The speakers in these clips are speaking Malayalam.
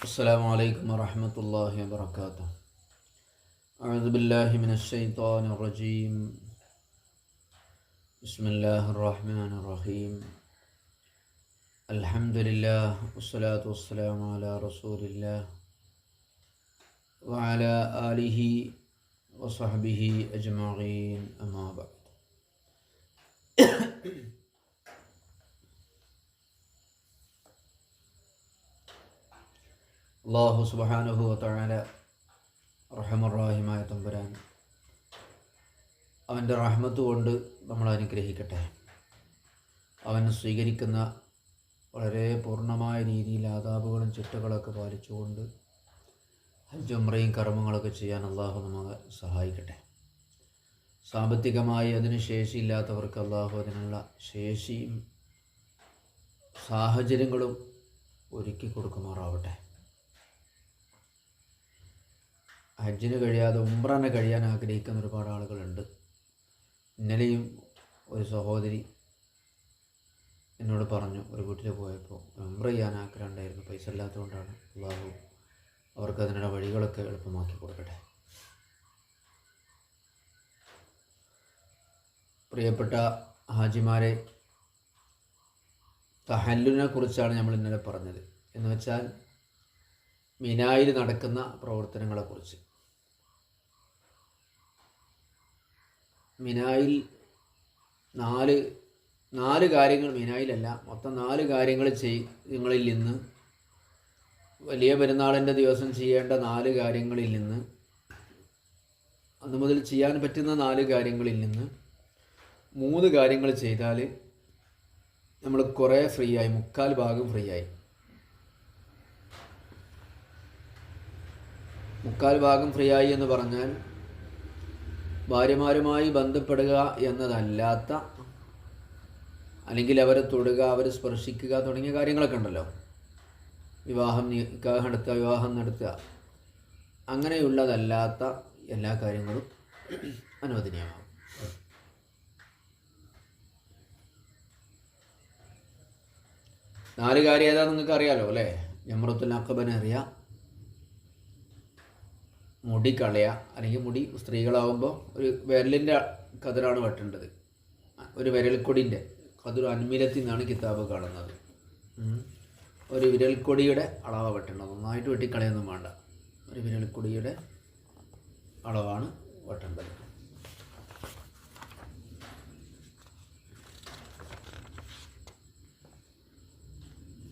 السلام عليكم ورحمة الله وبركاته. أعوذ بالله من الشيطان الرجيم. بسم الله الرحمن الرحيم. الحمد لله والصلاة والسلام على رسول الله وعلى آله وصحبه أجمعين. أما بعد. അള്ളാഹു സുബാനുഹു തഴാല റഹമുറാഹിമായ തമ്പുരാൻ അവന്റെ റഹ്മത്ത് കൊണ്ട് നമ്മൾ അനുഗ്രഹിക്കട്ടെ. അവൻ സ്വീകരിക്കുന്ന വളരെ പൂർണമായ രീതിയിൽ ആദാബുകളും ചിട്ടകളൊക്കെ പാലിച്ചുകൊണ്ട് ഹജ്ജുമ്രയും കർമ്മങ്ങളൊക്കെ ചെയ്യാൻ അള്ളാഹു നമ്മളെ സഹായിക്കട്ടെ. സാമ്പത്തികമായി അതിന് ശേഷിയില്ലാത്തവർക്ക് അള്ളാഹു അതിനുള്ള ശേഷിയും സാഹചര്യങ്ങളും ഒരുക്കി കൊടുക്കുമാറാവട്ടെ. ഹജ്ജിന് കഴിയാതെ ഉംറനെ കഴിയാൻ ആഗ്രഹിക്കുന്ന ഒരുപാട് ആളുകളുണ്ട്. ഇന്നലെയും ഒരു സഹോദരി എന്നോട് പറഞ്ഞു ഒരു വീട്ടിൽ പോയപ്പോൾ ഉംറ ചെയ്യാൻ ആഗ്രഹം ഉണ്ടായിരുന്നു പൈസ ഇല്ലാത്തതുകൊണ്ടാണ്. അള്ളാഹു അവർക്ക് അതിനുള്ള വഴികളൊക്കെ എളുപ്പമാക്കി കൊടുക്കട്ടെ. പ്രിയപ്പെട്ട ഹാജിമാരെ തഹല്ലിനെ കുറിച്ചാണ് നമ്മൾ ഇന്നലെ പറഞ്ഞത്. എന്ന് വെച്ചാൽ മിനായിൽ നടക്കുന്ന പ്രവർത്തനങ്ങളെക്കുറിച്ച്. മിനായിൽ നാല് നാല് കാര്യങ്ങൾ മിനായിലല്ല. മൊത്തം നാല് കാര്യങ്ങൾ ചെയ് നിങ്ങളിൽ നിന്ന് വലിയ പെരുന്നാളിന്റെ ദിവസം ചെയ്യേണ്ട നാല് കാര്യങ്ങളിൽ നിന്ന് അന്ന് മുതൽ ചെയ്യാൻ പറ്റുന്ന നാല് കാര്യങ്ങളിൽ നിന്ന് മൂന്ന് കാര്യങ്ങൾ ചെയ്താൽ നമ്മൾ കുറേ ഫ്രീ ആയി മുക്കാൽ ഭാഗം ഫ്രീ ആയി മുക്കാൽ ഭാഗം ഫ്രീ ആയി എന്ന് പറഞ്ഞാൽ ഭാര്യമാരുമായി ബന്ധപ്പെടുക എന്നതല്ലാത്ത അല്ലെങ്കിൽ അവരെ തൊടുക അവരെ സ്പർശിക്കുക തുടങ്ങിയ കാര്യങ്ങളൊക്കെ ഉണ്ടല്ലോ. വിവാഹം നിക്കാഹ് നടത്തുക വിവാഹം നടത്തുക. അങ്ങനെയുള്ളതല്ലാത്ത എല്ലാ കാര്യങ്ങളും അനുവദനീയമാകും. നാല് കാര്യം ഏതാ നിങ്ങൾക്ക് അറിയാലോ അല്ലേ? ജമ്രത്തുൽ അക്കബനെ അറിയാം. മുടി കളയുക അല്ലെങ്കിൽ മുടി സ്ത്രീകളാവുമ്പോൾ ഒരു വിരലിന്റെ കതിരാണ് വെട്ടേണ്ടത്. ഒരു വിരൽക്കൊടിന്റെ കതിർ അന്മിലത്തിൽ നിന്നാണ് കിതാബ് കാണുന്നത്. ഒരു വിരൽക്കൊടിയുടെ അളവ് വെട്ടേണ്ടത്. നന്നായിട്ട് വെട്ടിക്കളയൊന്നും വേണ്ട. ഒരു വിരൽക്കൊടിയുടെ അളവാണ് വെട്ടേണ്ടത്.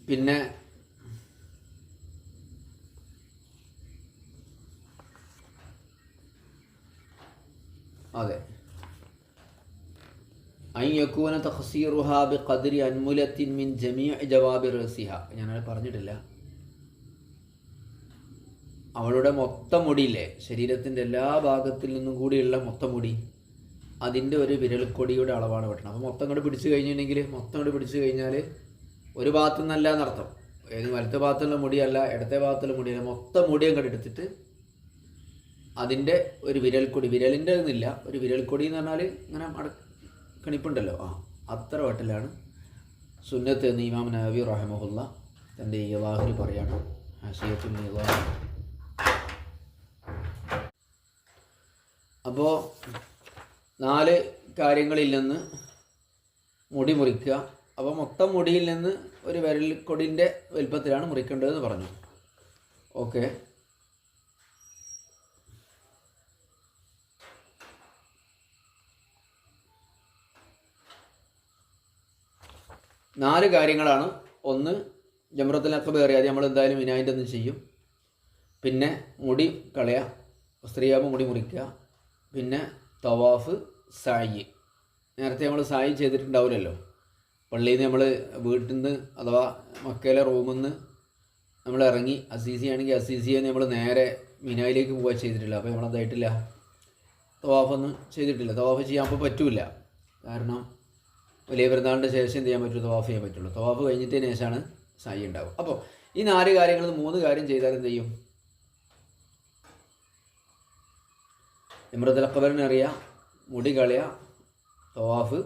പിന്നെ അതെ അയ്യക്കൂന തഹസീറുഹ ബി ഖദ്രി അൻമുലത്തിൻ മിൻ ജമീ ജവാബി റസിഹ. ഞാനത് പറഞ്ഞിട്ടില്ല. അവളുടെ മൊത്തം മുടിയില്ലേ ശരീരത്തിന്റെ എല്ലാ ഭാഗത്തിൽ നിന്നും കൂടിയുള്ള മൊത്തം മുടി അതിന്റെ ഒരു വിരൽക്കൊടിയുടെ അളവാണ് വെട്ടണം. അപ്പോൾ മൊത്തം കൂടെ പിടിച്ചു കഴിഞ്ഞിട്ടുണ്ടെങ്കിൽ മൊത്തം കൂടെ പിടിച്ചു കഴിഞ്ഞാൽ ഒരു ഭാഗത്തു നിന്നല്ല എന്നർത്ഥം. ഏത് വലത്തെ ഭാഗത്തുള്ള മുടിയല്ല ഇടത്തെ ഭാഗത്തുള്ള മുടിയല്ല മൊത്തം മുടിയും കൂടെ എടുത്തിട്ട് അതിന്റെ ഒരു വിരൽക്കൊടി. വിരലിന്റെ ഒന്നുമില്ല ഒരു വിരൽക്കൊടി എന്ന് പറഞ്ഞാൽ ഇങ്ങനെ അട കണിപ്പുണ്ടല്ലോ. ആ അത്ര വട്ടിലാണ്. സുന്നത്ത് എന്ന് ഇമാം നബി റഹമുല്ല തന്റെ ഇലാഹിൽ പറയാണ്. അപ്പോൾ നാല് കാര്യങ്ങളിൽ നിന്ന് മുടി മുറിക്കുക. അപ്പോൾ മൊത്തം മുടിയിൽ നിന്ന് ഒരു വിരൽ വിരൽക്കൊടിന്റെ വലിപ്പത്തിലാണ് മുറിക്കേണ്ടതെന്ന് പറഞ്ഞു. ഓക്കെ. നാല് കാര്യങ്ങളാണ്. ഒന്ന് ജമ്രത്തുൽ അക്കബ് കയറിയാൽ നമ്മൾ എന്തായാലും വിനായിന്റെ ഒന്ന് ചെയ്യും. പിന്നെ മുടി കളയുക സ്ത്രീയാകുമ്പോൾ മുടി മുറിക്കുക. പിന്നെ തവാഫ് സായി. നേരത്തെ നമ്മൾ സായി ചെയ്തിട്ടുണ്ടാവില്ലല്ലോ. പള്ളിയിൽ നിന്ന് നമ്മൾ വീട്ടിൽ നിന്ന് അഥവാ മക്കയിലെ റൂമിൽ നിന്ന് നമ്മൾ ഇറങ്ങി അസീസി ആണെങ്കിൽ അസീസിയെ നമ്മൾ നേരെ മിനായിലേക്ക് പോകാൻ ചെയ്തിട്ടില്ല. അപ്പോൾ നമ്മളതായിട്ടില്ല തവാഫൊന്നും ചെയ്തിട്ടില്ല. തവാഫ് ചെയ്യാൻ അപ്പോൾ പറ്റൂല. കാരണം വലിയ പെരുന്നാളിന്റെ ശേഷം എന്ത് ചെയ്യാൻ പറ്റുള്ളൂ? തവാഫ് ചെയ്യാൻ പറ്റുള്ളൂ. തവാഫ് കഴിഞ്ഞിട്ടതിന് ശേഷമാണ് സായി ഉണ്ടാവും അപ്പോൾ ഈ നാല് കാര്യങ്ങൾ മൂന്ന് കാര്യം ചെയ്താൽ എന്ത് ചെയ്യും? അറിയാം മുടി കളയുക തവാഫ്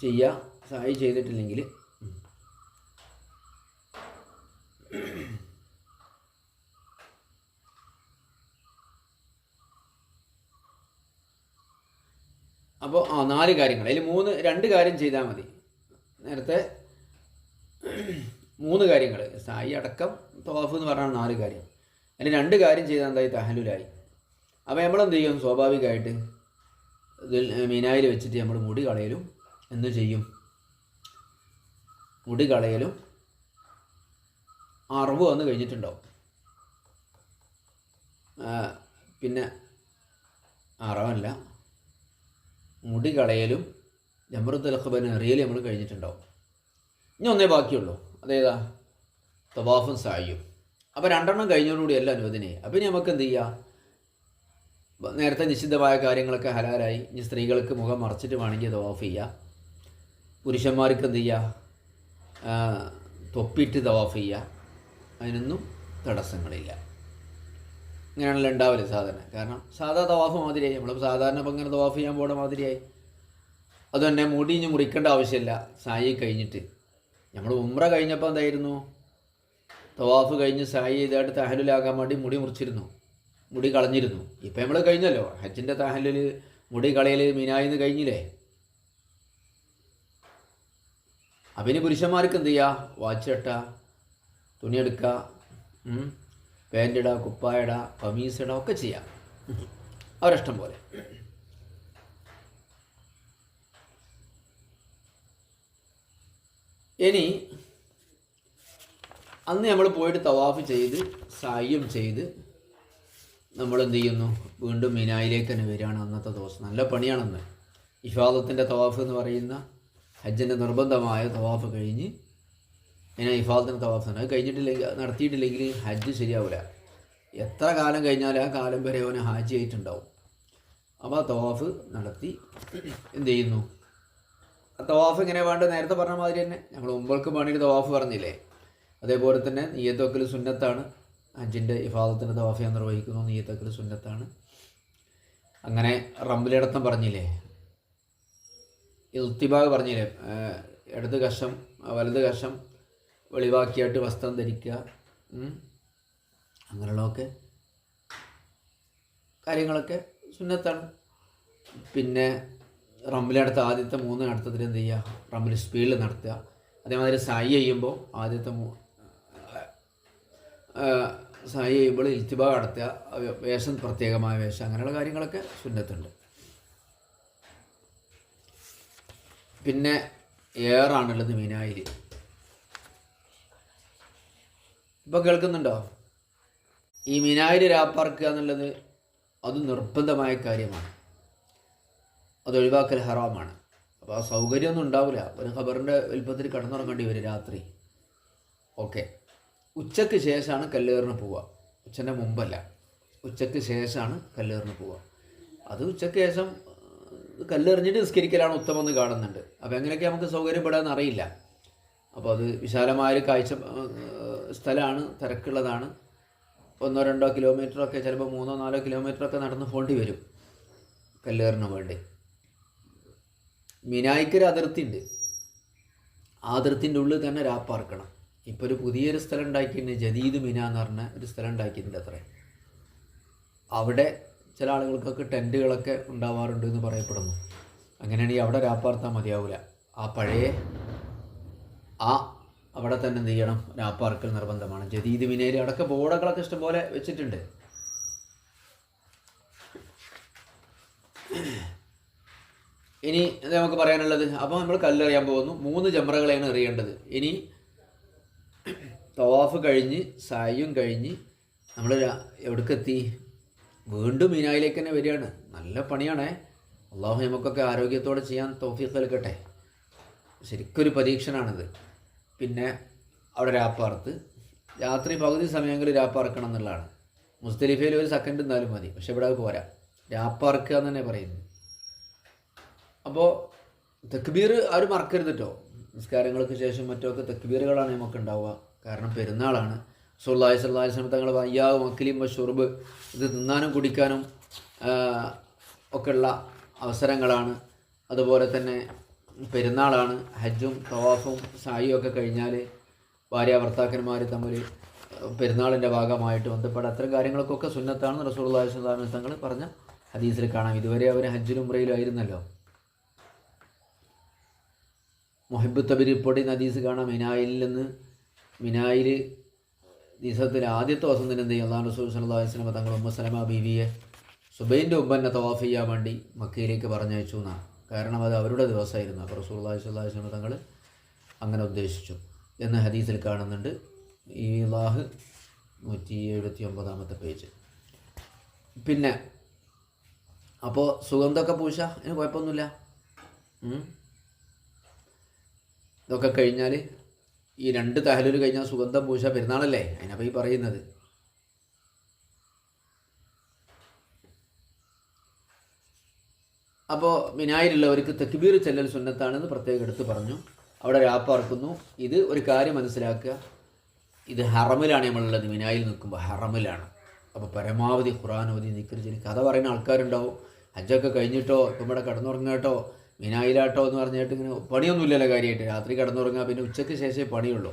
ചെയ്യുക സായി ചെയ്തിട്ടില്ലെങ്കിൽ അപ്പോൾ ആ നാല് കാര്യങ്ങൾ. അതിൽ മൂന്ന് രണ്ട് കാര്യം ചെയ്താൽ മതി. നേരത്തെ മൂന്ന് കാര്യങ്ങൾ സായി അടക്കം തവാഫ് എന്ന് പറഞ്ഞാൽ നാല് കാര്യം. അതിന് രണ്ട് കാര്യം ചെയ്താൽ എന്തായി? തഹലുലായി അപ്പോൾ നമ്മളെന്ത് ചെയ്യും? സ്വാഭാവികമായിട്ട് ഇതിൽ മീനായിൽ വെച്ചിട്ട് നമ്മൾ മുടി കളയലും എന്ത് ചെയ്യും? മുടി കളയലും അറിവ് വന്ന് കഴിഞ്ഞിട്ടുണ്ടാവും. പിന്നെ അറവല്ല. മുടി കളയലും ജമറുദ് അലഹബന് എറിയലും നമ്മൾ കഴിഞ്ഞിട്ടുണ്ടാവും. ഇനി ഒന്നേ ബാക്കിയുള്ളൂ. അതേതാ? തവാഫും സായും. അപ്പോൾ രണ്ടെണ്ണം കഴിഞ്ഞോടുകൂടി അല്ല അനുവദനയായി അപ്പോൾ ഇനി നമുക്ക് എന്ത് ചെയ്യാം? നേരത്തെ നിശ്ചിതമായ കാര്യങ്ങളൊക്കെ ഹലാലായി. ഇനി സ്ത്രീകൾക്ക് മുഖം മറച്ചിട്ട് വേണമെങ്കിൽ തവാഫ് ചെയ്യുക പുരുഷന്മാർക്ക് എന്ത് ചെയ്യുക തൊപ്പിയിട്ട് തവാഫ് ചെയ്യുക അതിനൊന്നും തടസ്സങ്ങളില്ല. ഇങ്ങനെയാണല്ലോ ഉണ്ടാവില്ല സാധാരണ. കാരണം സാധാ തവാഫ് മാതിരിയായി. നമ്മൾ സാധാരണ ഇപ്പം ഇങ്ങനെ തവാഫ് ചെയ്യാൻ പോണ മാതിരിയായി. അതുതന്നെ മുടി ഇനി മുറിക്കേണ്ട ആവശ്യമില്ല. സായി കഴിഞ്ഞിട്ട്. നമ്മൾ ഉമ്ര കഴിഞ്ഞപ്പോൾ എന്തായിരുന്നു? തവാഫ് കഴിഞ്ഞ് സായി ചെയ്തായിട്ട് തഹലുലാകാൻ വേണ്ടി മുടി മുറിച്ചിരുന്നു. മുടി കളഞ്ഞിരുന്നു. ഇപ്പം നമ്മൾ കഴിഞ്ഞല്ലോ. ഹജ്ജിന്റെ തഹലിൽ മുടി കളയൽ മീനായിന്ന് കഴിഞ്ഞില്ലേ? അപ്പം ഇനി പുരുഷന്മാർക്ക് എന്ത് ചെയ്യുക വാച്ച് ഇട്ട തുണിയെടുക്കുക പാന്റ് കുപ്പായട കുപ്പായ ഇടുക കമീസ് ഇടുക ഒക്കെ ചെയ്യാം. അവരിഷ്ടം പോലെ. ഇനി അന്ന് നമ്മൾ പോയിട്ട് തവാഫ് ചെയ്ത് സായും ചെയ്ത് നമ്മൾ എന്ത് ചെയ്യുന്നു? വീണ്ടും മിനായിലേക്ക് തന്നെ വരികയാണ് അന്നത്തെ ദിവസം. നല്ല പണിയാണെന്ന്. ഇഫാദത്തിന്റെ തവാഫ് എന്ന് പറയുന്ന ഹജ്ജിന്റെ നിർബന്ധമായ തവാഫ് കഴിഞ്ഞ് ഇങ്ങനെ ഇഫാദത്തിന്റെ തവാഫ് അത് കഴിഞ്ഞിട്ടില്ലെങ്കിൽ നടത്തിയിട്ടില്ലെങ്കിൽ ഹജ്ജ് ശരിയാവില്ല എത്ര കാലം കഴിഞ്ഞാൽ ആ കാലം വരെ അവന് ഹാജി ആയിട്ടുണ്ടാവും. അപ്പോൾ ആ തവാഫ് നടത്തി എന്ത് ചെയ്യുന്നു? ആ തവാഫ് ഇങ്ങനെ വേണ്ട? നേരത്തെ പറഞ്ഞ മാതിരി തന്നെ. ഞങ്ങൾ ഉമ്പൾക്ക് പണിയുടെ തവാഫ് പറഞ്ഞില്ലേ? അതേപോലെ തന്നെ നീയത്തൊക്കൽ സുന്നത്താണ്. ഹജ്ജിന്റെ ഇഫാദത്തിന്റെ തവാഫ് ഞാൻ നിർവഹിക്കുന്നു. നീയത്തൊക്കൽ സുന്നത്താണ്. അങ്ങനെ റമ്പിലടത്തം പറഞ്ഞില്ലേ? ഇൽത്തിബാഗ് പറഞ്ഞില്ലേ? ഇടത് കഷം വലത് കഷം വെളിവാക്കിയായിട്ട് വസ്ത്രം ധരിക്കുക. അങ്ങനെയുള്ളതൊക്കെ കാര്യങ്ങളൊക്കെ സുന്നത്താണ്. പിന്നെ റമ്മിലടുത്ത ആദ്യത്തെ മൂന്ന് നടത്തത്തിൽ എന്ത് ചെയ്യുക? റമ്പിൽ സ്പീഡിൽ നടത്തുക. അതേമാതിരി സായി ചെയ്യുമ്പോൾ ആദ്യത്തെ മൂ സായി ചെയ്യുമ്പോൾ ഇൽത്തിബ നടത്തുക വേഷം പ്രത്യേകമായ വേഷം അങ്ങനെയുള്ള കാര്യങ്ങളൊക്കെ സുന്നത്തുണ്ട്. പിന്നെ ഏറാണുള്ളത് മീനായിൽ ഇപ്പോൾ കേൾക്കുന്നുണ്ടോ? ഈ മിനായിൽ രാപ്പാർക്കുക എന്നുള്ളത് അത് നിർബന്ധമായ കാര്യമാണ്. അത് ഒഴിവാക്കൽ ഹറാമാണ്. അപ്പോൾ ആ സൗകര്യമൊന്നും ഉണ്ടാവില്ല ഒരു ഖബറിന്റെ വലുപ്പത്തിൽ കിടന്നുറങ്ങേണ്ടി വരും രാത്രി. ഓക്കെ. ഉച്ചയ്ക്ക് ശേഷമാണ് കല്ലേറിന് പോവുക. ഉച്ചന്റെ മുമ്പല്ല. ഉച്ചയ്ക്ക് ശേഷമാണ് കല്ലേറിന് പോവുക. അത് ഉച്ചയ്ക്ക് ശേഷം കല്ലെറിഞ്ഞിട്ട് നിസ്കരിക്കലാണ് ഉത്തമം എന്ന് കാണുന്നുണ്ട്. അപ്പോൾ എങ്ങനെയൊക്കെ നമുക്ക് സൗകര്യപ്പെടാമെന്ന് അറിയില്ല. അപ്പോൾ അത് വിശാലമായൊരു കാഴ്ച സ്ഥലമാണ് തിരക്കുള്ളതാണ്. ഒന്നോ രണ്ടോ കിലോമീറ്ററൊക്കെ ചിലപ്പോൾ മൂന്നോ നാലോ കിലോമീറ്ററൊക്കെ നടന്ന് പോകേണ്ടി വരും കല്ലേറിന് വേണ്ടി. മിനായിക്കൊരു അതിർത്തി ഉണ്ട് ആ അതിർത്തിന്റെ ഉള്ളിൽ തന്നെ രാപ്പാർക്കണം ഇപ്പോൾ ഒരു പുതിയൊരു സ്ഥലം ഉണ്ടാക്കിയിട്ടുണ്ട് ജദീദ് മിന എന്ന് പറഞ്ഞ ഒരു സ്ഥലം ഉണ്ടാക്കിയിട്ടുണ്ട് അത്രേ. അവിടെ ചില ആളുകൾക്കൊക്കെ ടെന്റുകളൊക്കെ ഉണ്ടാവാറുണ്ട് എന്ന് പറയപ്പെടുന്നു. അങ്ങനെയാണെങ്കിൽ അവിടെ രാപ്പാർത്താൻ മതിയാവില്ല ആ പഴയ ആ അവിടെ തന്നെ എന്ത് ചെയ്യണം? രാപ്പാർക്കൽ നിർബന്ധമാണ്. ജദീദ് മിനേരി അടക്കം ബോർഡുകളൊക്കെ ഇഷ്ടംപോലെ വെച്ചിട്ടുണ്ട്. ഇനി നമുക്ക് പറയാനുള്ളത്? അപ്പോൾ നമ്മൾ കല്ലെറിയാൻ പോകുന്നു. മൂന്ന് ജമറകളെയാണ് എറിയേണ്ടത്. ഇനി തവാഫ് കഴിഞ്ഞ് സായും കഴിഞ്ഞ് നമ്മൾ എവിടേക്കെത്തി? വീണ്ടും മീനായിലേക്ക് തന്നെ വരികയാണ്. നല്ല പണിയാണേ. അള്ളാഹു നമുക്കൊക്കെ ആരോഗ്യത്തോടെ ചെയ്യാൻ തോഫീഖ് നൽകട്ടെ. ശരിക്കൊരു പരീക്ഷണമാണിത് പിന്നെ അവിടെ രാപ്പാർത്ത്. രാത്രി പകുതി സമയങ്ങളിൽ രാപ്പാർക്കണം എന്നുള്ളതാണ്. മുസ്തലിഫയിൽ ഒരു സെക്കൻഡ് എന്നാലും മതി. പക്ഷെ ഇവിടെ അത് പോരാ. രാപ്പാർക്കുക എന്ന് തന്നെ പറയുന്നു. അപ്പോൾ തക്ബീർ ആരും മറക്കരുത് കേട്ടോ നിസ്കാരങ്ങൾക്ക് ശേഷം മറ്റൊക്കെ തെക്കുബീറുകളാണ് നമുക്ക് ഉണ്ടാവുക. കാരണം പെരുന്നാളാണ്. സുല്ലാഹി സ്വല്ലാഹി സ്വലം തങ്ങൾ അയ്യാവ് മക്കിലിയും ഷുർബ് ഇത് തിന്നാനും കുടിക്കാനും ഒക്കെയുള്ള അവസരങ്ങളാണ്. അതുപോലെ തന്നെ പെരുന്നാളാണ്. ഹജ്ജും തവാഫും സായും ഒക്കെ കഴിഞ്ഞാൽ ഭാര്യ ഭർത്താക്കന്മാർ തമ്മിൽ പെരുന്നാളിന്റെ ഭാഗമായിട്ട് ബന്ധപ്പെട്ട അത്തരം കാര്യങ്ങൾക്കൊക്കെ സുന്നത്താണ് റസൂൽ അള്ളാഹി സ്വലാം തങ്ങൾ പറഞ്ഞ ഹദീസിൽ കാണാം. ഇതുവരെ അവർ ഹജ്ജിലും ഉമ്രയിലും ആയിരുന്നല്ലോ. മൊഹിബ് തബിരിപ്പൊടി നദീസ് കാണാം. മിനായിൽ നിന്ന് മിനായിൽ ദിവസത്തിൽ ആദ്യത്തെ ദിവസം തന്നെ എന്ത് ചെയ്യും? അള്ളാഹു റസൂൽ സല്ലാ വസ്ലമ തങ്ങൾ ഉമ്മ സലമ ബീവിയെ സുബൈന്റെ ഉമ്മനെ തവാഫ് ചെയ്യാൻ വേണ്ടി മക്കയിലേക്ക് പറഞ്ഞയച്ചു എന്നാണ്. കാരണം അത് അവരുടെ ദിവസമായിരുന്നു. അപ്പോൾ സ്വല്ലാഹു വസ്ലം തങ്ങൾ അങ്ങനെ ഉദ്ദേശിച്ചു. എന്ന് ഹദീസിൽ കാണുന്നുണ്ട്. ഈ ലാഹ് നൂറ്റി എഴുപത്തി ഒമ്പതാമത്തെ പേജ്. പിന്നെ അപ്പോൾ സുഗന്ധമൊക്കെ പൂശ? അതിന് കുഴപ്പമൊന്നുമില്ല. ഇതൊക്കെ കഴിഞ്ഞാൽ ഈ രണ്ട് തഹലൂർ കഴിഞ്ഞാൽ സുഗന്ധം പൂശ പെരുന്നാളല്ലേ? അതിനപ്പോൾ ഈ പറയുന്നത്. അപ്പോൾ മിനായിലുള്ളവർക്ക് തെക്കുബീർ ചെല്ലൽ സുന്നത്താണെന്ന് പ്രത്യേകം എടുത്ത് പറഞ്ഞു. അവിടെ രാപ്പാർക്കുന്നു. ഇത് ഒരു കാര്യം മനസ്സിലാക്കുക. ഇത് ഹറമിലാണ് നമ്മളുള്ളത്. മിനായിൽ നിൽക്കുമ്പോൾ ഹറമിലാണ്. അപ്പോൾ പരമാവധി നിക്കർ ചെയ്ത് കഥ പറയുന്ന ആൾക്കാരുണ്ടാവും. ഹജ്ജൊക്കെ കഴിഞ്ഞിട്ടോ ഇപ്പം ഇവിടെ കിടന്നുറങ്ങാട്ടോ മിനായിലാട്ടോ എന്ന് പറഞ്ഞിട്ട് ഇങ്ങനെ പണിയൊന്നുമില്ലല്ലോ കാര്യമായിട്ട്. രാത്രി കിടന്നുറങ്ങുക പിന്നെ ഉച്ചയ്ക്ക് ശേഷമേ പണിയുള്ളൂ.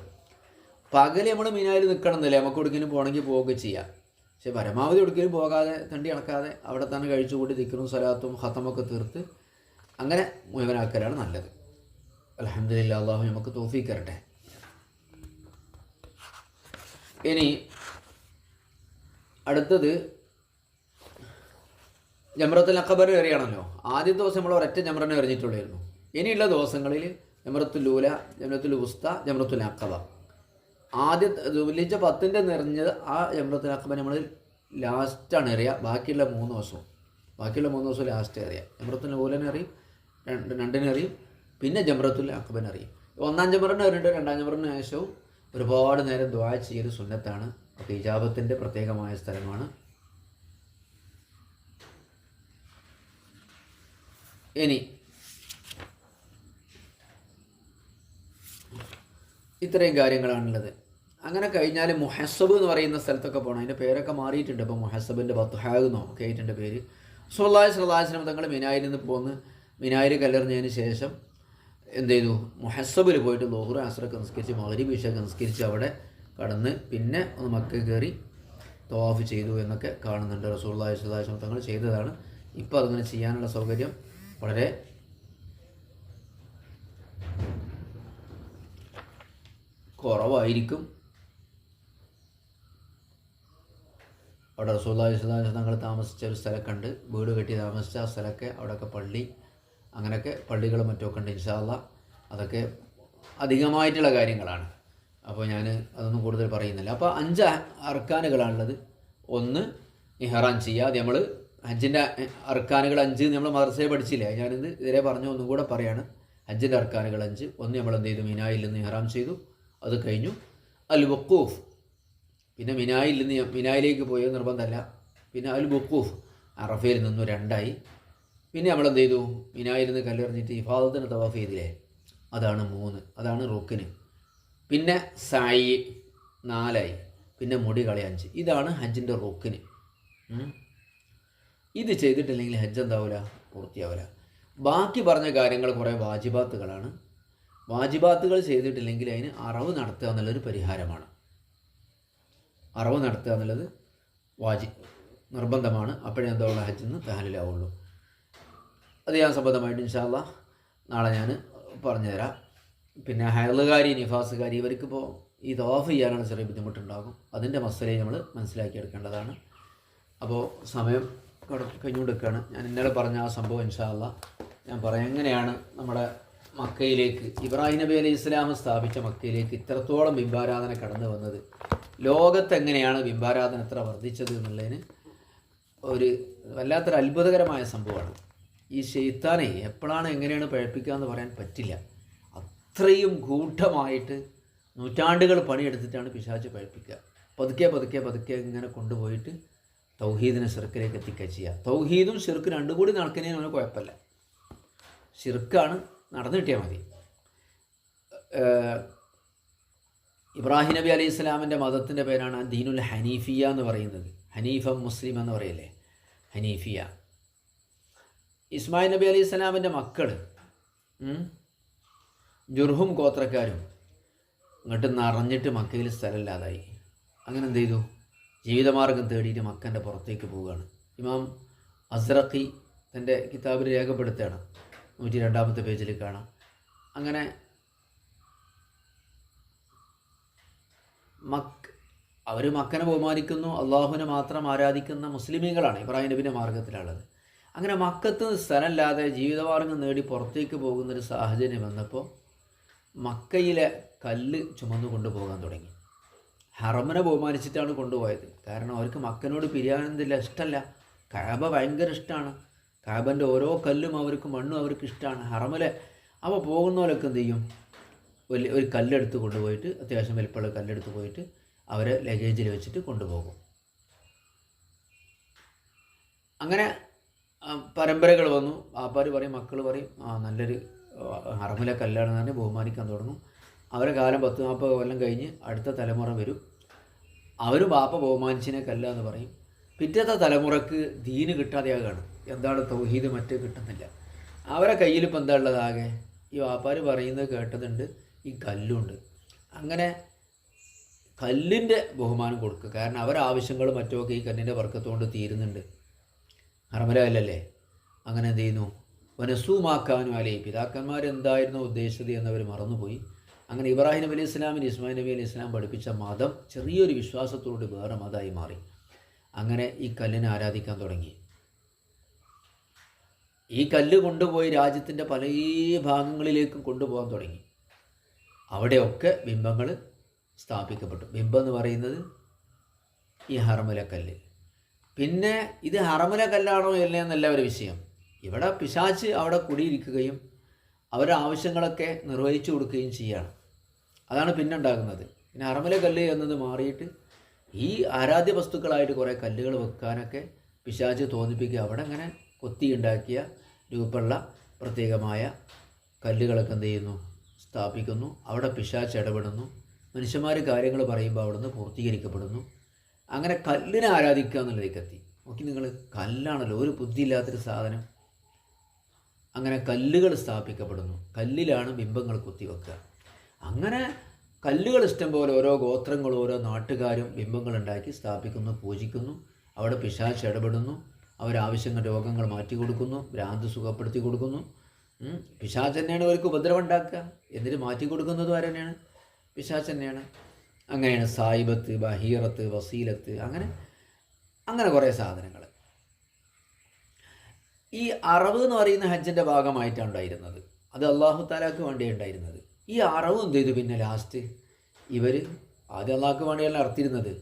പകൽ നമ്മൾ മിനായിൽ നിൽക്കണം എന്നല്ലേ നമുക്ക് എവിടെയെങ്കിലും പോകണമെങ്കിൽ പോവുകയൊക്കെ ചെയ്യാം. പക്ഷെ പരമാവധി ഒടുക്കലും പോകാതെ തണ്ടി അടക്കാതെ അവിടെ തന്നെ കഴിച്ചുകൂടി ദിക്കറും സ്വലാത്തും ഹത്തമൊക്കെ തീർത്ത് അങ്ങനെ മുഴുവനാക്കലാണ് നല്ലത്. അലഹമില്ല അള്ളാഹു നമുക്ക് തോഫിക്കരട്ടെ ഇനി അടുത്തത് ജമറത്തുൽ അക്കബർ എറിയണമല്ലോ ആദ്യത്തെ ദിവസം നമ്മൾ ഒരൊറ്റ ജമ്രനെ എറിഞ്ഞിട്ടുള്ളായിരുന്നു. ഇനിയുള്ള ദിവസങ്ങളിൽ ജമറത്തുൽ ലൂല ജമറത്തുൽ ഉസ്ത ജമറത്തുൽ അക്കബ ആദ്യത്തെ ദുലിച്ച പത്തിന്റെ നിറഞ്ഞത് ആ എമ്പ്രത്തിൽ അക്കബ നമ്മൾ ലാസ്റ്റാണ് എറിയുക ബാക്കിയുള്ള മൂന്ന് ദിവസവും. ബാക്കിയുള്ള മൂന്ന് ദിവസവും ലാസ്റ്റ് എറിയുക ജംറത്തുൽ ഊലനെ എറിയും രണ്ട് രണ്ടിനെ എറിയും പിന്നെ ജംറത്തുൽ അക്കബൻ എറിയും ഒന്നാം ജമറിന് എറിയിട്ട് രണ്ടാം ജമറിന് ശേഷവും ഒരുപാട് നേരം ദ്വാ ചെയ്യൽ സുന്നത്താണ്. അപ്പോൾ ഇജാബത്തിന്റെ പ്രത്യേകമായ സ്ഥലമാണ്. ഇനി ഇത്രയും കാര്യങ്ങളാണുള്ളത്. അങ്ങനെ കഴിഞ്ഞാൽ മുഹസബ് എന്ന് പറയുന്ന സ്ഥലത്തൊക്കെ പോകണം അതിന്റെ പേരൊക്കെ മാറിയിട്ടുണ്ട്. ഇപ്പോൾ മുഹസബിന്റെ ബത്തുഹാഗ് എന്നോ ഒക്കെ ആയിട്ടുണ്ട് പേര്. സുല്ലാഹി സുല്ലാസ്ലം തങ്ങൾ മിനായിൽ നിന്ന് പോന്ന് മിനായിൽ കല്ലെറിഞ്ഞതിന് ശേഷം എന്ത് ചെയ്തു? മുഹസബിൽ പോയിട്ട് ലോഹുർ അസ്രക്ക് നിസ്കരിച്ച് മകരീബ് ഇഷക്ക് നിസ്കരിച്ച് അവിടെ കടന്ന് പിന്നെ ഒന്ന് മക്ക കയറി തവാഫ് ചെയ്തു എന്നൊക്കെ കാണുന്നുണ്ട്. റസൂള്ളി സ്വലാസ്ലം തങ്ങൾ ചെയ്തതാണ്. ഇപ്പോൾ അതങ്ങനെ ചെയ്യാനുള്ള സൗകര്യം വളരെ കുറവായിരിക്കും. അവിടെ റസൂല്ലാ വിശ്വനാഥ തങ്ങൾ താമസിച്ച ഒരു സ്ഥലമൊക്കെ ഉണ്ട് വീട് കെട്ടി താമസിച്ച ആ സ്ഥലമൊക്കെ അവിടെയൊക്കെ പള്ളി അങ്ങനെയൊക്കെ പള്ളികളും മറ്റുമൊക്കെ ഉണ്ട് ഇൻഷാല്ല അതൊക്കെ അധികമായിട്ടുള്ള കാര്യങ്ങളാണ്. അപ്പോൾ ഞാൻ അതൊന്നും കൂടുതൽ പറയുന്നില്ല. അപ്പോൾ അഞ്ച് അർക്കാനുകളാണുള്ളത്. ഒന്ന് ഇഹ്റാൻ ചെയ്യുക. അത് നമ്മൾ ഹജ്ജിന്റെ അർക്കാനുകൾ അഞ്ച് നമ്മൾ മദർസയെ പഠിച്ചില്ലേ? ഞാനിത് ഇതിലെ പറഞ്ഞു ഒന്നും കൂടെ പറയാണ്. ഹജ്ജിന്റെ അർക്കാനുകൾ അഞ്ച്. ഒന്ന് നമ്മൾ എന്ത് ചെയ്തു? മിനായിൽ നിന്ന് ഇഹ്റാം ചെയ്തു. അത് കഴിഞ്ഞു. അൽ വക്കൂഫ് പിന്നെ മിനായിൽ നിന്ന് മിനായിലേക്ക് പോയോ നിർബന്ധമല്ല. പിന്നെ അൽ ബുക്കൂഫ് അറഫയിൽ നിന്നു രണ്ടായി. പിന്നെ നമ്മൾ എന്ത് ചെയ്തു? മിനായിൽ നിന്ന് കല്ലെറിഞ്ഞിട്ട് ഇഫാദത്തിന് തവാഫ് ചെയ്തില്ലേ? അതാണ് മൂന്ന്. അതാണ് റുക്കിന്. പിന്നെ സായി നാലായി. പിന്നെ മുടി കളി അഞ്ച്. ഇതാണ് ഹജ്ജിന്റെ റുക്കിന്. ഇത് ചെയ്തിട്ടില്ലെങ്കിൽ ഹജ്ജ് എന്താവില്ല പൂർത്തിയാവില്ല ബാക്കി പറഞ്ഞ കാര്യങ്ങൾ കുറേ വാജിബാത്തുകളാണ്. വാജിബാത്തുകൾ ചെയ്തിട്ടില്ലെങ്കിൽ അതിന് അറവ് നടത്തുക എന്നുള്ളൊരു പരിഹാരമാണ്. അറവ് നടത്തുക എന്നുള്ളത് വാജി നിർബന്ധമാണ്. അപ്പോഴേ എന്താ ഉള്ള ഹജ്ജെന്ന് തഹലിലാവുള്ളൂ. അത് ഞാൻ സംബന്ധമായിട്ട് ഇൻഷാല്ല നാളെ ഞാൻ പറഞ്ഞുതരാം. പിന്നെ ഹയലുകാരി നിഫാസുകാരി ഇവർക്കിപ്പോൾ ഈ തവാഫ് ചെയ്യാനാണ് ചെറിയ ബുദ്ധിമുട്ടുണ്ടാകും. അതിന്റെ മസലയെ നമ്മൾ മനസ്സിലാക്കിയെടുക്കേണ്ടതാണ് അപ്പോൾ സമയം കട- കഴിഞ്ഞുകൊടുക്കുകയാണ് ഞാൻ ഇന്നലെ പറഞ്ഞ ആ സംഭവം ഇൻഷാല്ല ഞാൻ പറയാം. എങ്ങനെയാണ് നമ്മുടെ മക്കയിലേക്ക് ഇബ്രാഹിം നബി അലൈഹി ഇസ്ലാം സ്ഥാപിച്ച മക്കയിലേക്ക് ഇത്രത്തോളം ബിംബാരാധന കടന്നു വന്നത്. ലോകത്ത് എങ്ങനെയാണ് ബിംബാരാധന എത്ര വർദ്ധിച്ചത് എന്നുള്ളതിന് ഒരു വല്ലാത്തൊരു അത്ഭുതകരമായ സംഭവമാണ്. ഈ ഷെയ്ത്താനെ എപ്പോഴാണ് എങ്ങനെയാണ് പഴപ്പിക്കുക എന്ന് പറയാൻ പറ്റില്ല. അത്രയും ഗൂഢമായിട്ട് നൂറ്റാണ്ടുകൾ പണിയെടുത്തിട്ടാണ് പിശാച്ച് പഴപ്പിക്കുക. പതുക്കെ പതുക്കെ പതുക്കെ ഇങ്ങനെ കൊണ്ടുപോയിട്ട് തൗഹീദിനെ ഷിർക്കിലേക്ക് എത്തിക്കുക ചെയ്യുക. തൗഹീദും ഷിർക്ക് രണ്ടും കൂടി നടക്കുന്നതിന് കുഴപ്പമില്ല. ഷിർക്കാണ് നടന്നു കിട്ടിയാൽ മതി. ഇബ്രാഹിം നബി അലൈഹി ഇസ്ലാമിന്റെ മതത്തിന്റെ പേരാണ് ദീനുൽ ഹനീഫിയ എന്ന് പറയുന്നത്. ഹനീഫ മുസ്ലിം എന്ന് പറയല്ലേ? ഹനീഫിയ. ഇസ്മായിൽ നബി അലൈഹി ഇസ്ലാമിന്റെ മക്കൾ ജുർഹും ഗോത്രക്കാരും ഇങ്ങോട്ട് നിറഞ്ഞിട്ട് മക്കയിൽ സ്ഥലമില്ലാതായി. അങ്ങനെ എന്ത് ചെയ്തു? ജീവിതമാർഗം തേടിയിട്ട് മക്കന്റെ പുറത്തേക്ക് പോവുകയാണ്. ഇമാം അസ്രഖി തന്റെ കിതാബിൽ രേഖപ്പെടുത്തുകയാണ്. നൂറ്റി രണ്ടാമത്തെ പേജിൽ കാണാം. അങ്ങനെ മക് അവർ മക്കനെ ബഹുമാനിക്കുന്നു അള്ളാഹുവിനെ മാത്രം ആരാധിക്കുന്ന മുസ്ലിമീങ്ങളാണ് ഇബ്രാഹിം നബിന്റെ മാർഗത്തിലുള്ളത് അങ്ങനെ മക്കത്ത് സ്ഥലമില്ലാതെ ജീവിതമാർഗം നേടി പുറത്തേക്ക് പോകുന്നൊരു സാഹചര്യം വന്നപ്പോൾ മക്കയിലെ കല്ല് ചുമന്നു കൊണ്ടുപോകാൻ തുടങ്ങി. ഹറമനെ ബഹുമാനിച്ചിട്ടാണ് കൊണ്ടുപോയത്. കാരണം അവർക്ക് മക്കനോട് പിരിയാനെന്തില്ല ഇഷ്ടമല്ല കഴബ ഭയങ്കര ഇഷ്ടമാണ് കാബന്റെ ഓരോ കല്ലും അവർക്ക് മണ്ണും അവർക്ക് ഇഷ്ടമാണ് ഹറമിലെ. അപ്പോൾ പോകുന്നവരൊക്കെ എന്ത് ചെയ്യും? വലിയ ഒരു കല്ലെടുത്ത് കൊണ്ടുപോയിട്ട് അത്യാവശ്യം വലിപ്പമുള്ള കല്ലെടുത്ത് പോയിട്ട് അവരെ ലഗേജിൽ വെച്ചിട്ട് കൊണ്ടുപോകും. അങ്ങനെ പരമ്പരകൾ വന്നു. ആപ്പാർ പറയും മക്കൾ പറയും നല്ലൊരു ഹറമല കല്ലാണ് തന്നെ ബഹുമാനിക്കാൻ തുടങ്ങും. അവരെ കാലം പത്ത് നാൽപ്പത് കൊല്ലം കഴിഞ്ഞ് അടുത്ത തലമുറ വരും. അവരും ബാപ്പ ബഹുമാനിച്ചിനെ കല്ല എന്ന് പറയും. പിറ്റത്തെ തലമുറയ്ക്ക് ദീന് കിട്ടാതെയാകാണ്. എന്താണ് തൗഹീദ് മറ്റേ കിട്ടുന്നില്ല. അവരെ കയ്യിൽ ഇപ്പം എന്താ ഉള്ളതാകെ ഈ വാപ്പാർ പറയുന്നത് കേട്ടതുണ്ട് ഈ കല്ലുണ്ട്. അങ്ങനെ കല്ലിന്റെ ബഹുമാനം കൊടുക്കുക. കാരണം അവരെ ആവശ്യങ്ങൾ മറ്റുമൊക്കെ ഈ കല്ലിന്റെ വർക്കത്തുകൊണ്ട് തീരുന്നുണ്ട്. ഹർമലല്ലേ അങ്ങനെ എന്ത് ചെയ്യുന്നു? വനസൂമാക്കാനും അലേ പിതാക്കന്മാർ എന്തായിരുന്നു ഉദ്ദേശിച്ചത് എന്നവർ മറന്നുപോയി. അങ്ങനെ ഇബ്രാഹിം നബി അലൈഹി ഇസ്ലാമിന് ഇസ്മായിൽ നബി അലൈഹി ഇസ്ലാം പഠിപ്പിച്ച മതം ചെറിയൊരു വിശ്വാസത്തോട് വേറെ മതമായി മാറി. അങ്ങനെ ഈ കല്ലിനെ ആരാധിക്കാൻ തുടങ്ങി. ഈ കല്ല് കൊണ്ടുപോയി രാജ്യത്തിന്റെ പല ഭാഗങ്ങളിലേക്കും കൊണ്ടുപോകാൻ തുടങ്ങി. അവിടെയൊക്കെ ബിംബങ്ങൾ സ്ഥാപിക്കപ്പെട്ടു. ബിംബം എന്ന് പറയുന്നത് ഈ ഹറമുല കല്ല്. പിന്നെ ഇത് ഹറമുല കല്ലാണോ അല്ലേ എന്നല്ല ഒരു വിഷയം. ഇവിടെ പിശാച്ച് അവിടെ കുടിയിരിക്കുകയും അവരുടെ ആവശ്യങ്ങളൊക്കെ നിർവഹിച്ചു കൊടുക്കുകയും ചെയ്യുകയാണ് അതാണ് പിന്നെ ഉണ്ടാകുന്നത് പിന്നെ ഹറമുല കല്ല് എന്നത് മാറിയിട്ട് ഈ ആരാധ്യ വസ്തുക്കളായിട്ട് കുറേ കല്ലുകൾ വെക്കാനൊക്കെ പിശാച്ച് തോന്നിപ്പിക്കുക. അവിടെ അങ്ങനെ കൊത്തിയുണ്ടാക്കിയ രൂപമുള്ള പ്രത്യേകമായ കല്ലുകളൊക്കെ എന്ത് ചെയ്യുന്നു? സ്ഥാപിക്കുന്നു. അവിടെ പിശാച്ച് ഇടപെടുന്നു. മനുഷ്യന്മാർ കാര്യങ്ങൾ പറയുമ്പോൾ അവിടുന്ന് പൂർത്തീകരിക്കപ്പെടുന്നു. അങ്ങനെ കല്ലിനെ ആരാധിക്കുക എന്നുള്ളതിലേക്ക് എത്തി നോക്കി നിങ്ങൾ കല്ലാണല്ലോ ഒരു ബുദ്ധിയില്ലാത്തൊരു സാധനം. അങ്ങനെ കല്ലുകൾ സ്ഥാപിക്കപ്പെടുന്നു. കല്ലിലാണ് ബിംബങ്ങൾ കുത്തിവെക്കുക. അങ്ങനെ കല്ലുകൾ ഇഷ്ടം പോലെ ഓരോ ഗോത്രങ്ങളും ഓരോ നാട്ടുകാരും ബിംബങ്ങൾ ഉണ്ടാക്കി സ്ഥാപിക്കുന്നു പൂജിക്കുന്നു. അവിടെ പിശാച്ച് ഇടപെടുന്നു. അവരാവശ്യങ്ങൾ രോഗങ്ങൾ മാറ്റി കൊടുക്കുന്നു. ഭ്രാന്ത് സുഖപ്പെടുത്തി കൊടുക്കുന്നു. പിശാച്ച് തന്നെയാണ് അവർക്ക് ഉപദ്രവം ഉണ്ടാക്കുക. എന്നിട്ട് മാറ്റി കൊടുക്കുന്നതും ആരെന്നെയാണ് പിശാച്ച് തന്നെയാണ്. അങ്ങനെയാണ് സായിബത്ത് ബഹീറത്ത് വസീലത്ത് അങ്ങനെ അങ്ങനെ കുറേ സാധനങ്ങൾ. ഈ അറവ് എന്ന് പറയുന്ന ഹജ്ജിന്റെ ഭാഗമായിട്ടാണ് ഉണ്ടായിരുന്നത്. അത് അള്ളാഹു താലാക്ക് വേണ്ടി ഉണ്ടായിരുന്നത്. ഈ അറവ് എന്ത് ചെയ്തു? പിന്നെ ലാസ്റ്റ് ഇവർ ആദ്യം അള്ളാഹ്ക്ക് വേണ്ടിയല്ല അർത്തിരുന്നത്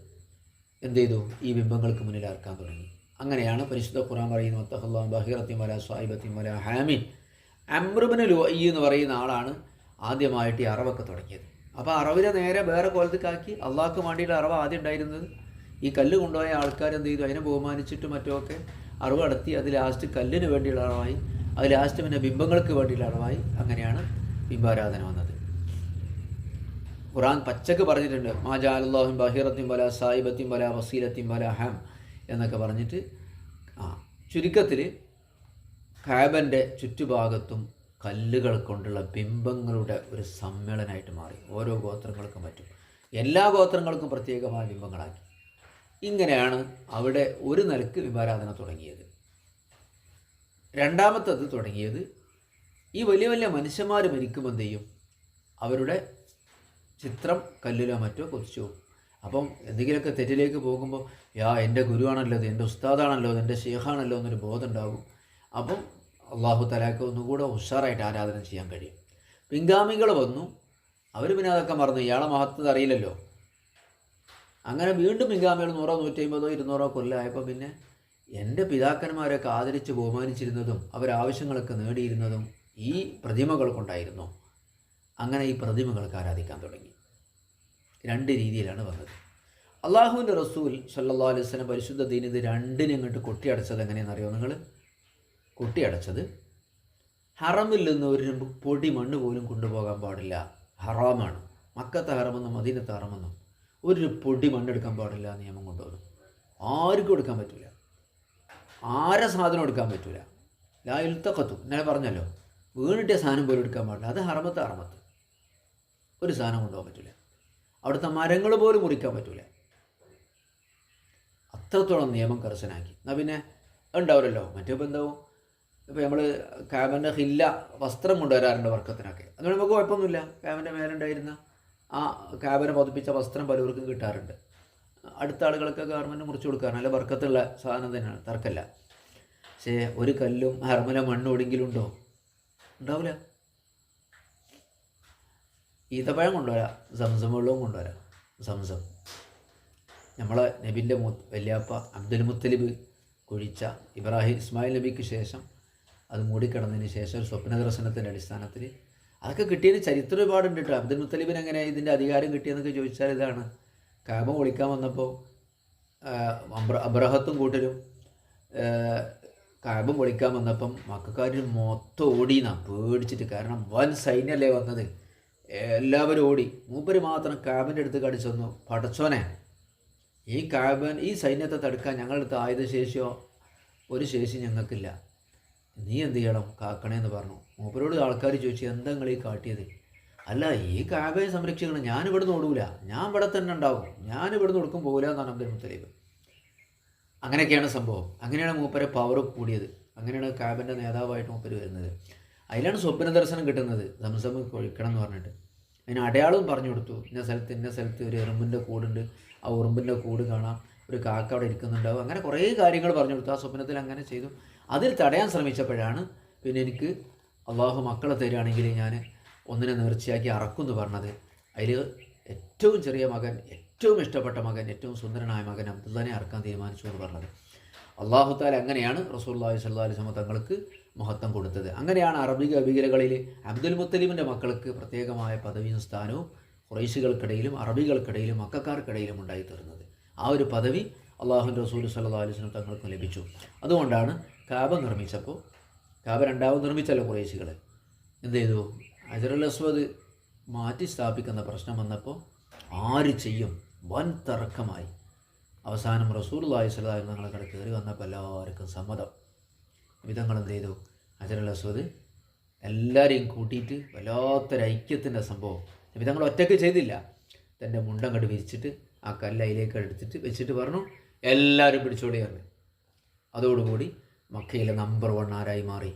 എന്ത് ചെയ്തു? ഈ ബിംബങ്ങൾക്ക് മുന്നിൽ അർക്കാൻ തുടങ്ങി. അങ്ങനെയാണ് പരിശുദ്ധ ഖുറാൻ പറയുന്നത് മത്തഹല്ലാ ബഹീറത്തി മല സായിബത്തി മല ഹാമിൻ. അമ്രുബിന് ലോയി എന്ന് പറയുന്ന ആളാണ് ആദ്യമായിട്ട് ഈ അറവൊക്കെ തുടങ്ങിയത്. അപ്പോൾ അറവിനെ നേരെ വേറെ കോലത്തേക്കാക്കി അള്ളാഹ്ക്ക് വേണ്ടിയിട്ട് അറവ് ആദ്യം ഉണ്ടായിരുന്നത്. ഈ കല്ല് കൊണ്ടുപോയ ആൾക്കാർ എന്ത് ചെയ്തു? അതിനെ ബഹുമാനിച്ചിട്ട് മറ്റുമൊക്കെ അറിവ് നടത്തി അത് ലാസ്റ്റ് കല്ലിന് വേണ്ടിയുള്ള അളവായി അത് ലാസ്റ്റ് പിന്നെ ബിംബങ്ങൾക്ക് വേണ്ടിയുള്ള അളവായി അങ്ങനെയാണ് ബിംബാരാധന വന്നത്. ഖുറാൻ പച്ചക്ക് പറഞ്ഞിട്ടുണ്ട്. മാ ജാലുല്ലാഹും ബഹിറത്തിൻ വല സായിബത്തിൻ വല വസീലത്തിൻ വല ഹം എന്നൊക്കെ പറഞ്ഞിട്ട് ആ ചുരുക്കത്തിൽ കാബന്റെ ചുറ്റുഭാഗത്തും കല്ലുകൾ കൊണ്ടുള്ള ബിംബങ്ങളുടെ ഒരു സമ്മേളനമായിട്ട് മാറി. ഓരോ ഗോത്രങ്ങൾക്കും പറ്റും. എല്ലാ ഗോത്രങ്ങൾക്കും പ്രത്യേകമായ ബിംബങ്ങളാക്കി. ഇങ്ങനെയാണ് അവിടെ ഒരു നിലയ്ക്ക് വിമാരാധന തുടങ്ങിയത്. രണ്ടാമത്തത് തുടങ്ങിയത് ഈ വലിയ വലിയ മനുഷ്യന്മാർ മരിക്കുമ്പോൾ എന്ത് ചെയ്യും? അവരുടെ ചിത്രം കല്ലിലോ മറ്റോ കൊതിച്ചു അപ്പം എന്തെങ്കിലുമൊക്കെ തെറ്റിലേക്ക് പോകുമ്പോൾ യാ എന്റെ ഗുരുവാണല്ലോ ഇത് എന്റെ ഉസ്താദാണല്ലോ ഇത് എന്റെ ഷേഖാണല്ലോ എന്നൊരു ബോധം ഉണ്ടാകും. അപ്പം അള്ളാഹു തലാക്ക് ഒന്നുകൂടെ ഉഷാറായിട്ട് ആരാധന ചെയ്യാൻ കഴിയും. പിൻഗാമികൾ വന്നു. അവർ പിന്നെ അതൊക്കെ മറന്നു. ഇയാളെ മഹത്വത അറിയില്ലല്ലോ. അങ്ങനെ വീണ്ടും പിൻഗാമികൾ നൂറോ നൂറ്റി അമ്പതോ ഇരുന്നൂറോ കൊല്ലമായപ്പോൾ പിന്നെ എന്റെ പിതാക്കന്മാരൊക്കെ ആദരിച്ച് ബഹുമാനിച്ചിരുന്നതും അവരാവശ്യങ്ങളൊക്കെ നേടിയിരുന്നതും ഈ പ്രതിമകൾ കൊണ്ടായിരുന്നു അങ്ങനെ ഈ പ്രതിമകൾക്ക് ആരാധിക്കാൻ തുടങ്ങി. രണ്ട് രീതിയിലാണ് വന്നത്. അള്ളാഹുവിന്റെ റസൂൽ സല്ലാ അലൈഹി വസല്ലം പരിശുദ്ധ ദീൻ ഇത് രണ്ടിനും ഇങ്ങോട്ട് കൊട്ടിയടച്ചത് എങ്ങനെയാണെന്നറിയോ നിങ്ങൾ? കൊട്ടിയടച്ചത് ഹറമിൽ നിന്ന് ഒരു പൊടി മണ്ണ് പോലും കൊണ്ടുപോകാൻ പാടില്ല. ഹറാമാണ്. മക്കത്തെ ഹറമെന്നും മദീനത്തെ ഹറമെന്നും ഒരു പൊടി മണ്ണെടുക്കാൻ പാടില്ല നിയമം കൊണ്ടുവന്നു. ആർക്കും എടുക്കാൻ പറ്റില്ല ആരെ സാധനം എടുക്കാൻ പറ്റില്ല ലാ ഇൽത്തക്കത്തും ഇന്നലെ പറഞ്ഞല്ലോ വീണിട്ടിയ സാധനം പോലും എടുക്കാൻ പാടില്ല. അത് ഹറമത്ത് ഹറമത്ത്. ഒരു സാധനം കൊണ്ടുപോകാൻ പറ്റില്ല അവിടുത്തെ മരങ്ങൾ പോലും മുറിക്കാൻ പറ്റില്ല അത്രത്തോളം നിയമം കർശനാക്കി എന്നാൽ പിന്നെ ഉണ്ടാവില്ലല്ലോ മറ്റേ ഇപ്പം എന്താവും? ഇപ്പോൾ നമ്മൾ ക്യാബിന്റെ ഹില്ല വസ്ത്രം കൊണ്ടുവരാറുണ്ട് വർക്കത്തിനൊക്കെ. അതുകൊണ്ട് നമുക്ക് കുഴപ്പമൊന്നുമില്ല. ക്യാബിന്റെ മേലുണ്ടായിരുന്ന ആ കാബനെ പതിപ്പിച്ച വസ്ത്രം പലവർക്കും കിട്ടാറുണ്ട്. അടുത്ത ആളുകൾക്ക് ഗവൺമെന്റ് മുറിച്ചു കൊടുക്കാറ് നല്ല വർക്കത്തുള്ള സാധനം തന്നെയാണ്. തർക്കമല്ല. പക്ഷേ ഒരു കല്ലും ഹർമല മണ്ണും എവിടെയെങ്കിലും ഉണ്ടോ ഉണ്ടാവില്ല. ഈത്തപ്പഴം കൊണ്ടുവരാം. സംസം വെള്ളവും കൊണ്ടുവരാം. സംസം. നമ്മളെ നബിന്റെ മു വല്യാപ്പ അബ്ദുൽ മുത്തലിബ് കുഴിച്ച ഇബ്രാഹിം ഇസ്മായിൽ നബിക്ക് ശേഷം അത് മൂടിക്കിടന്നതിന് ശേഷം ഒരു സ്വപ്ന ദർശനത്തിന്റെ അടിസ്ഥാനത്തിൽ അതൊക്കെ കിട്ടിയതിന് ചരിത്രം ഒരുപാടുണ്ട് കേട്ടോ അബ്ദുൽ മുത്തലിബിന് എങ്ങനെ ഇതിന്റെ അധികാരം കിട്ടിയെന്നൊക്കെ ചോദിച്ചാൽ ഇതാണ്. കാബ ഒളിക്കാൻ വന്നപ്പോൾ അബ്ര അബ്രഹത്തും കൂട്ടരും കാബ ഒളിക്കാൻ വന്നപ്പം മക്കാർ മൊത്തം ഓടിയെന്നാണ് പേടിച്ചിട്ട്. കാരണം വൻ സൈന്യല്ലേ വന്നത്. എല്ലാവരും ഓടി. മൂപ്പര് മാത്രം കാബിന്റെ അടുത്ത് കടിച്ചു വന്നു പടച്ചോനെ ഈ കാബൻ ഈ സൈന്യത്തെ തടുക്കാൻ അടുത്ത് ആയുധശേഷിയോ ഒരു ശേഷി ഞങ്ങൾക്കില്ല. നീ എന്ത് ചെയ്യണം? കാക്കണേ എന്ന് പറഞ്ഞു. മൂപ്പരോട് ആൾക്കാർ ചോദിച്ചു എന്താ ഈ കാട്ടിയത്? അല്ല ഈ കാബയെ സംരക്ഷിക്കണം. ഞാൻ ഇവിടുന്ന് ഓടൂല. ഞാൻ ഇവിടെ തന്നെ ഉണ്ടാവും. ഞാൻ ഇവിടുന്ന് ഒടുക്കും പോകില്ല എന്നാണ് അബ്ദുൽ മുത്തലീബ്. അങ്ങനെയൊക്കെയാണ് സംഭവം. അങ്ങനെയാണ് മൂപ്പരെ പവർ കൂടിയത്. അങ്ങനെയാണ് കാബിന്റെ നേതാവായിട്ട് മൂപ്പര് വരുന്നത്. അതിലാണ് സ്വപ്ന ദർശനം കിട്ടുന്നത്. സംസം കൊഴിക്കണം എന്ന് പറഞ്ഞിട്ട്. അതിന് അടയാളവും പറഞ്ഞു കൊടുത്തു. ഇന്ന സ്ഥലത്ത് ഇന്ന സ്ഥലത്ത് ഒരു എറുമ്പിന്റെ കൂടുണ്ട്. ആ ഉറുമ്പിന്റെ കൂട് കാണാം. ഒരു കാക്ക അവിടെ ഇരിക്കുന്നുണ്ടാവും. അങ്ങനെ കുറേ കാര്യങ്ങൾ പറഞ്ഞു കൊടുത്തു. ആ സ്വപ്നത്തിൽ അങ്ങനെ ചെയ്തു. അതിൽ തടയാൻ ശ്രമിച്ചപ്പോഴാണ് പിന്നെ എനിക്ക് അള്ളാഹു മക്കളെ തരികയാണെങ്കിൽ ഞാൻ ഒന്നിനെ നേർച്ചയാക്കി അറക്കുമെന്ന് പറഞ്ഞത്. അതിൽ ഏറ്റവും ചെറിയ മകൻ ഏറ്റവും ഇഷ്ടപ്പെട്ട മകൻ ഏറ്റവും സുന്ദരനായ മകൻ അബ്ദുല്ലാനെ അറക്കാൻ തീരുമാനിച്ചു എന്ന് പറഞ്ഞത്. അള്ളാഹുത്താൽ അങ്ങനെയാണ് റസൂല്ലാഹി സല്ലാ അലിസ്മ തങ്ങൾക്ക് മഹത്വം കൊടുത്തത്. അങ്ങനെയാണ് അറബി കവികലകളിൽ അബ്ദുൽ മുത്തലിമിന്റെ മക്കൾക്ക് പ്രത്യേകമായ പദവിയും സ്ഥാനവും ഖുറൈശികൾക്കിടയിലും അറബികൾക്കിടയിലും മക്കാർക്കിടയിലും ഉണ്ടായിത്തീർന്നത്. ആ ഒരു പദവി അള്ളാഹു റസൂൽ സല്ലാ അലിസ്ലം തങ്ങൾക്കും ലഭിച്ചു. അതുകൊണ്ടാണ് കാബ നിർമ്മിച്ചപ്പോൾ കാബ രണ്ടാമത് നിർമ്മിച്ചല്ലോ കുറേശികൾ എന്ത് ചെയ്തു? അജറുൽ അസ്വദ് മാറ്റി സ്ഥാപിക്കുന്ന പ്രശ്നം വന്നപ്പോൾ ആര് ചെയ്യും? വൻ തർക്കമായി. അവസാനം റസൂൽ അള്ളാഹി സ്വലാ തങ്ങളെ കയറി വന്നപ്പോൾ എല്ലാവർക്കും സമ്മതം. എന്ത് ചെയ്തു അജറുൽ അസ്വദ് എല്ലാവരെയും കൂട്ടിയിട്ട് വല്ലാത്തൊരു ഐക്യത്തിന്റെ സംഭവം. വിധങ്ങൾ ഒറ്റയ്ക്ക് ചെയ്തില്ല. തന്റെ മുണ്ടം കണ്ട് വിരിച്ചിട്ട് ആ കല്ല് അതിലേക്ക് എടുത്തിട്ട് വെച്ചിട്ട് പറഞ്ഞു എല്ലാവരും പിടിച്ചോടി പറഞ്ഞു. അതോടുകൂടി മക്കയിലെ നമ്പർ വൺ ആരായി മാറി?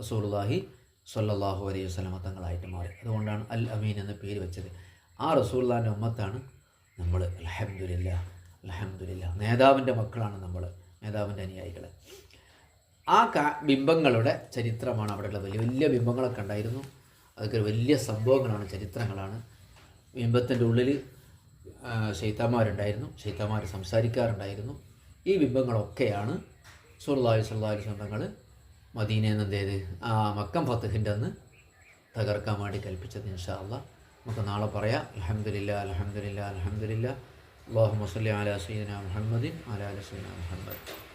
റസൂലുള്ളാഹി സ്വല്ലല്ലാഹു അലൈഹി വസല്ലമ തങ്ങളായിട്ട് മാറി. അതുകൊണ്ടാണ് അൽ അമീൻ എന്ന പേര് വെച്ചത്. ആ റസൂലുള്ളാഹിന്റെ ഉമ്മത്താണ് നമ്മൾ അലഹമുല്ല അലഹമുല്ല നേതാവിന്റെ മക്കളാണ് നമ്മൾ നേതാവിന്റെ അനുയായികൾ ആ കാ ബിംബങ്ങളുടെ ചരിത്രമാണ് അവിടെയുള്ള വലിയ വലിയ ബിംബങ്ങളൊക്കെ ഉണ്ടായിരുന്നു. അതൊക്കെ വലിയ സംഭവങ്ങളാണ് ചരിത്രങ്ങളാണ്. ബിംബത്തിന്റെ ഉള്ളിൽ ശൈത്താന്മാരുണ്ടായിരുന്നു. ശൈത്താന്മാർ സംസാരിക്കാറുണ്ടായിരുന്നു. ഈ ബിംബങ്ങളൊക്കെയാണ് സുല്ലാഹി സുല്ലാഹി സ്വന്തങ്ങൾ മദീനയിൽ നിന്ന് എന്ത് ചെയ്ത് ആ മക്കം ഫത്തഹിന്റെ അന്ന് തകർക്കാൻ വേണ്ടി കൽപ്പിച്ചത് ഇൻഷാല്ല നമുക്ക് നാളെ പറയാം. അലഹമില്ല അലഹമില്ല അലഹമില്ല അള്ളാഹു മുസ്ലി അല സീന മുഹമ്മദിൻ അലാ അല മുഹമ്മദ്.